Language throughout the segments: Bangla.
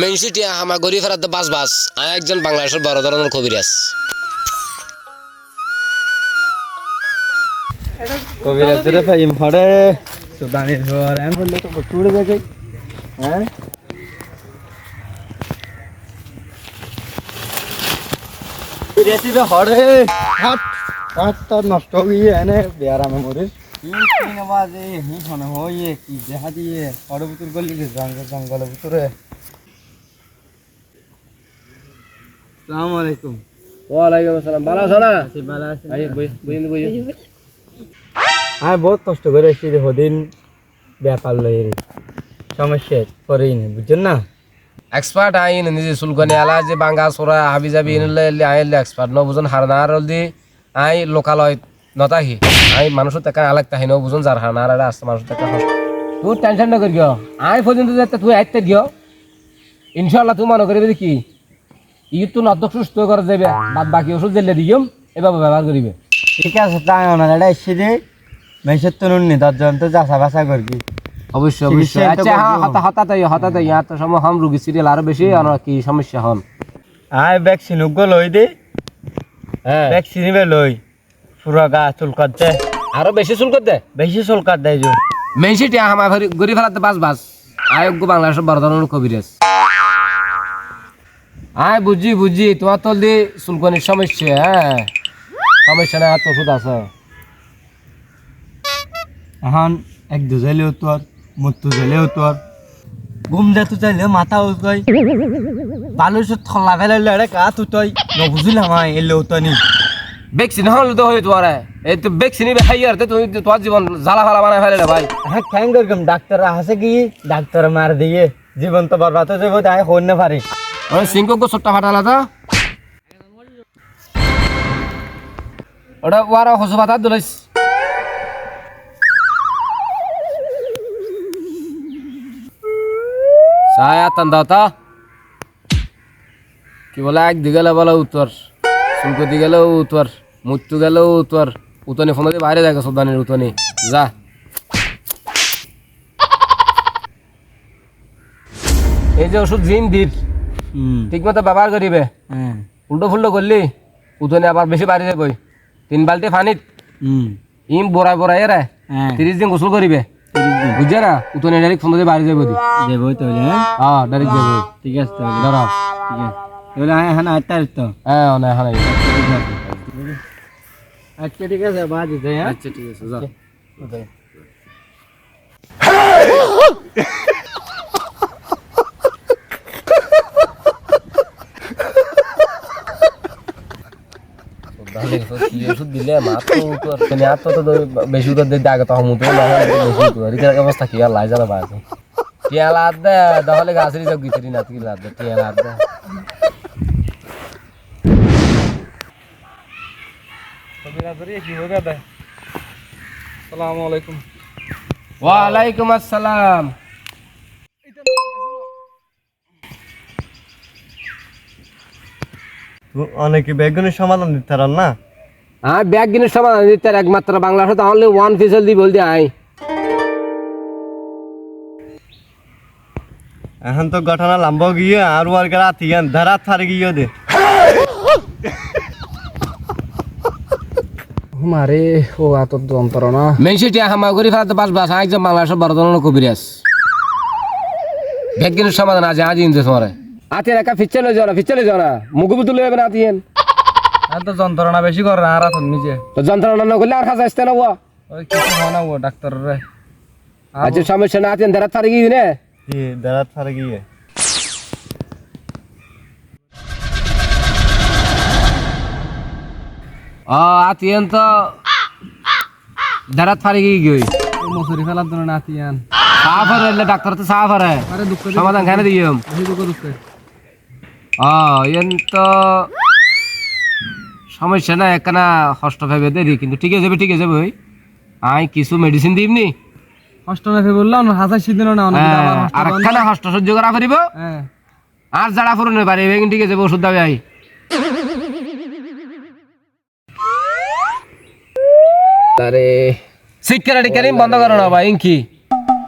মেন সিটি আমার গরিব ফেরাতে বাস বাস। আমি একজন বাংলাদেশের বড় ধরনের কবিরাজ। কবিরাজের ফাইম ফড়ে। সুদানির ঘর এমন বললে তো টুড়ে দেখে। হ্যাঁ? রেসিপি হড়ে হাত হাত তো নষ্ট হয়ে এনে বেয়ারামে মরে বাজে হি হনে হইয়ে কি দেখা দিয়ে। হড়ে ভিতর গলি জঙ্গল জঙ্গলের ভিতরে। আসসালামু আলাইকুম। ওয়ালাইকুম আসসালাম। ভালো আছো না? ভালো আছেন আমি বহুত কষ্ট করে এসেছি রে হদিন ব্যাপার লই সমস্যা করেই নি বুঝছেন না? এক্সপার্ট আইন নিজে সুলকনি আলা যে বাঙ্গা সোরা হাবি যাবি এক্সপার্ট ন বুঝুন হারনার দি আই লোকালয় নতাহি। আই মানুষ টাকা আলাগ তাহি ন বুঝুন যার হারনার আরে আসতে মানুষ টাকা তুই টেনশন না করিও আই পর্যন্ত তুই আইতে দিও ইনশাআল্লাহ তুই মনে করবি কি? ই তো নতক সুস্থ করে দেবে বাদ বাকি ওষুধ দিলে দিম এভাবে ব্যবহার করিবে। ঠিক আছে তাই না এটা এসে দে মেসের তো নুননি দশজন তো যাচা বাসা করবি। অবশ্যই অবশ্যই। আচ্ছা হ্যাঁ। হতা হতাতে হতাতে সময় হাম রুগী সিরিয়াল আরও বেশি আর কি সমস্যা হন। আয় ভ্যাকসিন উগ্র লই দে। হ্যাঁ। ভ্যাকসিন বে লই। পুরা গা চুল কাটতে আরও বেশি চুল করতে বেশি চুল কাট দেয় যে। মেন সিটি আমার ঘরে ফেলাতে বাস বাস। আয়োগ্য বাংলাদেশের বড় ধরনের কবিরাজ। আয় বুঝি বুঝি তোমার তো দি চুলকনির সমস্যা হ্যাঁ? সমস্যা না তো ওষুধ আছে? এখন এক দু যাইলেও তোর মৃত্যু যাইলেও তোর ঘুম দে তো চাইলে মাথা উঠাই বালু থলা ফেলাইলে আরে কা তুই নবুঝিলাম আয় এলেও তো নি ভ্যাকসিন হল তো হই তোমার। এই তো ভ্যাকসিন হাই আর তুমি তোমার জীবন জ্বালা ফালা বানায় ফেলে ভাই। হ্যাঁ কেন করলাম ডাক্তার আছে কি? ডাক্তার মার দিয়ে। জীবন তো বরবাদ হয়ে যাব তাই হইন না পারি। ওই সিংকক ছোট্ট ফাটালা তো। ওটা ওয়ারা হসু পাতা দিলাইস। সায়া তান্দাতা কি বলে, এক দিকে বলে উত্তর শুল্ক দি গেলেও উত্তর মৃত্যু গেলেও উত্তর উতনি ফোন দিয়ে বাইরে দেখো সদানির উতনি। যা। এই যে ওষুধ জিন দির হুম। ঠিক মতো ব্যবহার করিবে। হ্যাঁ উল্টো ফুল্টো করলি উতনে আবার বেশি বাড়ি যাবই তিন বালতি পানিত হুম। ইম বড়াই বড়াই রে হ্যাঁ। তিরিশ দিন গোসল করিবে। বুঝছে না? উতনে ডাইরেক্ট ফোন দিয়ে বাড়ি যাব। দেবো তাহলে হ্যাঁ? হ্যাঁ ডাইরেক্ট যাব। ঠিক আছে তাহলে। ধরো। ঠিক আছে। তাহলে হ্যাঁ হ্যাঁ আটটা তো। হ্যাঁ অনেক হ্যাঁ আচ্ছা ঠিক আছে বাদ দিতে হ্যাঁ? আচ্ছা ঠিক আছে যাও। ওষুধ দিলে মাত্র মাত্র তো বেশি উত্তর দিতে আগে তখন মতো বেশি অবস্থা কি আর? লাই জানা পায় টিয়া লাদ দে? তাহলে গাছেরই সব গিছরি না তুই লাদ দে? টিয়া লাদ দে? ওয়ালাইকুম আসসালাম। অনেকে বেগুনের সমাধান দিতে পারেন না? হ্যাঁ ব্যাগ জিনিস সমাধান দিতে একমাত্র বাংলা ভাষা তাহলে ওয়ান ফিসল দি বলতে আই এখন তো ঘটনা লম্ব গিয়ে আর ওর গা তিগান ধরা থারে গিয়ে দে। মারে ও এত যন্ত্রণা। মেন সিটি হামা করি ফেলাতে বাস বাস একজন বাংলাদেশের বড় ধরনের কবিরাজ ব্যাগ জিনিস সমাধান আছে আজ ইনতে তোমার আতেন একা ফিচ্ছে লই যাও না ফিচ্ছে লই যাও না মুখে বুতুলে না আতিয়েন আর তো যন্ত্রণা বেশি করে আর এখন নিজে। তো যন্ত্রণা না করলে আর কাছে আসতে না ও? ওই কিছু হয় না ও ডাক্তার রে। আচ্ছা সমস্যা না আতেন ধারা থারে গিয়ে নে। ধরা থারে গিয়ে? ও আতিয়েন তো ধারা থারে গিয়ে গই। মশুরি ফেলার জন্য নাতিয়ান সাফ হরে ডাক্তার তো সাফ হরে আরে দুঃখ সমাধান খানে দিম দুঃখ দুঃখ। ও এন তো সমস্যা না একখানা হস্ত ভেবে দেরি কিন্তু ঠিক আছে ঠিক আছে ভাই। আই কিছু মেডিসিন দিমনি? কষ্ট না বললাম হাজার সিদিন না হ্যাঁ, আর একখানা হস্ত সহ্য করা পারিব হ্যাঁ। আর যারা ফুরনে পারিবে কিন্তু ঠিক আছে ওষুধ দাবি আই। তারে সিকিউরিটি ক্যারিম বন্ধ করো না ভাই ইনকি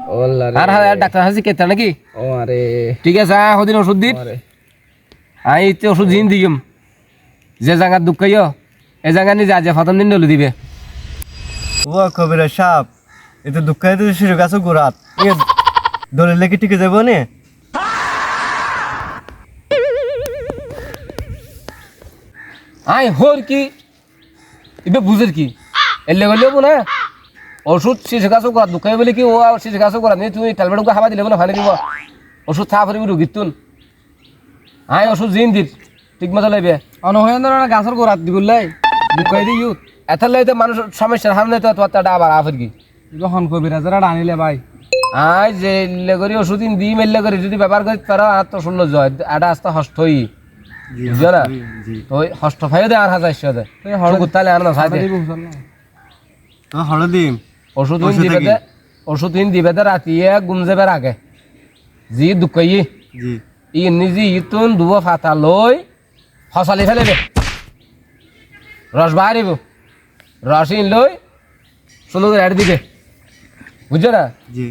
ও ওল্লা আর আর ডাক্তার হাসি কেতা নাকি? ও আরে। ঠিক আছে হদিন ওষুধ দিন। আরে আই ইতে ওষুধ দিন দিম যে জায়গার দুঃখ ইয় এই জায়গা নিজে আজ প্রথম দিন ডলে দিবে। ও কবিরা সাপ এতে দুঃখাই তো শিশু গাছে গোড়াত দলিলে কি টিকে যাব নে। আই হোর কি? ইবে বুঝের কি? এলে গেলেও না? ওষুধ শিশু গাছও করা দুঃখ বলে কি? ও শিশু গাছও করা নেই তুমি ট্যাবলেট খাবা দিলে না ফানি দিব ওষুধ থা ফুরিবি রুগীর তুন। আই ওষুধ জিন দিত ঠিক মতো লাইবে। অনহয়েন্দ্র না গাছের গোড়াত দিগুলাই দুঃখাই দি ইউত। এত লাইতে মানুষ সমস্যার সামনে তো তোমার তাটা আবার আফের কি? যখন কবিরা যারা আনিলে ভাই। আই যে এলে করি ওষুধ দি মেলে করি যদি ব্যবহার করি পারো আর তো শূন্য জয়। এটা আস্তে হস্ত হই। বুঝছ না? তো হস্ত ফাইও দে আর হাজার ইস্য দে। তাহলে আর না সাই দে। তো হলদিম ওষুধ দিবে দে ওষুধ দিবে রাতিয়ে আগে। জি। দুঃখ ই নিজে ইতুন দুব ফাতা লই ফসলি ফেলে দে রস বাহারিব রস ইন লই করে এড় দিবে বুঝছ না? জি।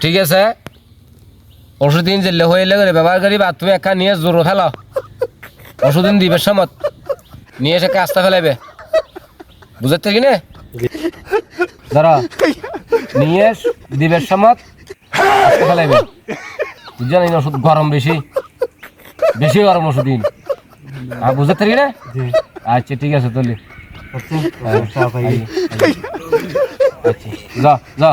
ঠিক আছে। ওষুধ দিন জেলে হইলে করে ব্যবহার করি বা তুমি একা নিয়ে জোর ফেলো ওষুধ দিন দিবে সমত। নিয়ে এসে কাজটা ফেলাইবে। বুঝতে কি না? ধরো নিয়ে দিবের সমত ফেলাইবে। বুঝছ না ওষুধ গরম বেশি? বেশি গরম ওষুধ দিন। আর বুঝতে পারি না? আচ্ছা ঠিক আছে তাহলে। আচ্ছা যা যা।